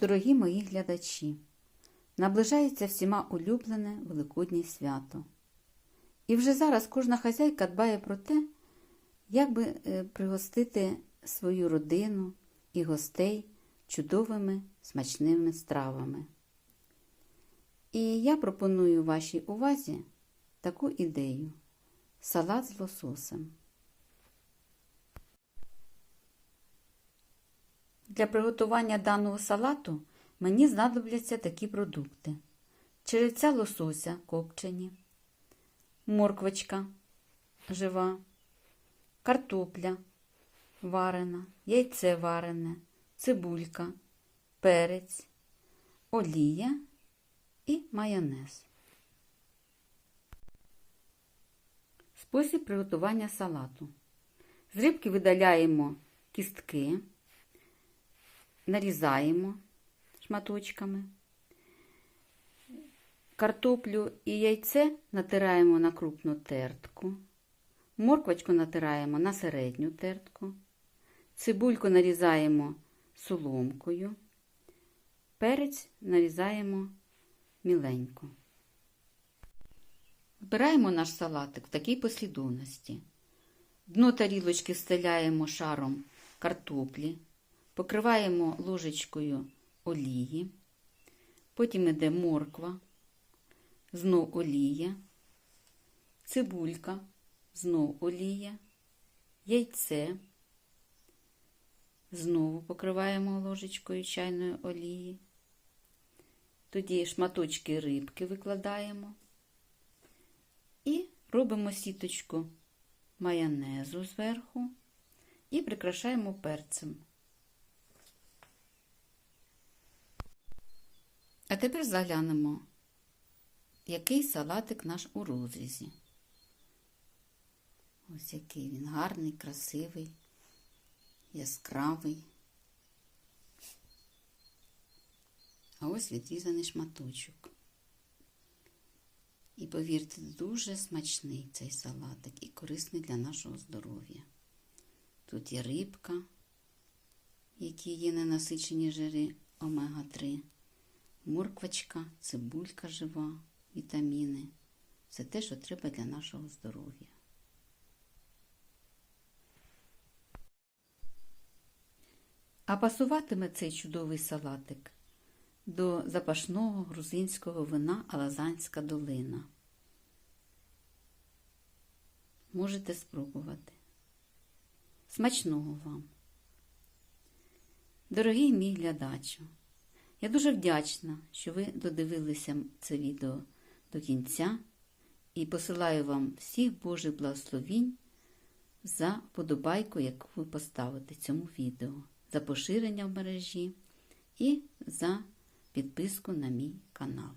Дорогі мої глядачі, наближається всіма улюблене Великоднє свято. І вже зараз кожна хазяйка дбає про те, як би е, пригостити свою родину і гостей чудовими смачними стравами. І я пропоную вашій увазі таку ідею салат з лососем. Для приготування даного салату мені знадобляться такі продукти: черевця лосося копчені, морквочка жива, картопля варена, яйце варене, цибулька, перець, олія і майонез. Спосіб приготування салату. З рибки видаляємо кістки нарізаємо шматочками. Картоплю і яйце натираємо на крупну тертку. Морквочку натираємо на середню тертку. Цибульку нарізаємо соломкою. Перець нарізаємо міленько. Збираємо наш салатик в такій послідовності. Дно тарілочки стеляємо шаром картоплі. Покриваємо ложечкою олії, потім йде морква, знов олія, цибулька, знов олія, яйце, знову покриваємо ложечкою чайної олії. Тоді шматочки рибки викладаємо. І робимо сіточку майонезу зверху і прикрашаємо перцем. А тепер заглянемо, який салатик наш у розрізі. Ось який він гарний, красивий, яскравий. А ось відрізаний шматочок. І повірте, дуже смачний цей салатик і корисний для нашого здоров'я. Тут є рибка, в якій є ненасичені жири омега-3 морквочка, цибулька жива, вітаміни. Це те, що треба для нашого здоров'я. А пасуватиме цей чудовий салатик до запашного грузинського вина Алазанська долина. Можете спробувати. Смачного вам! Дорогий мій глядачу! Я дуже вдячна, що ви додивилися це відео до кінця і посилаю вам всіх Божих благословінь за подобайку, яку ви поставите цьому відео, за поширення в мережі і за підписку на мій канал.